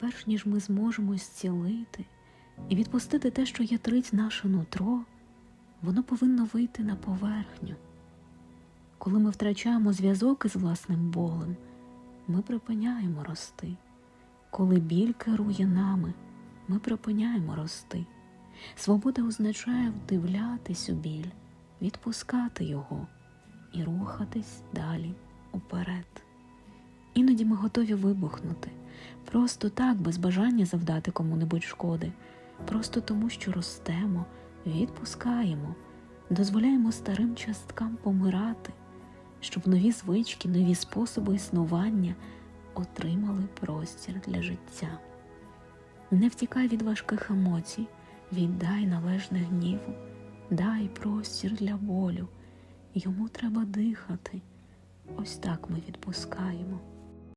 перш ніж ми зможемо зцілити і відпустити те, що ятрить наше нутро, воно повинно вийти на поверхню. Коли ми втрачаємо зв'язок із власним болем, ми припиняємо рости. Коли біль керує нами, ми припиняємо рости. Свобода означає вдивлятись у біль, відпускати його і рухатись далі уперед. Іноді ми готові вибухнути, просто так, без бажання завдати кому-небудь шкоди, просто тому, що ростемо, відпускаємо, дозволяємо старим часткам помирати, щоб нові звички, нові способи існування отримали простір для життя. Не втікай від важких емоцій, віддай належне гніву, дай простір для болю. Йому треба дихати. Ось так ми відпускаємо.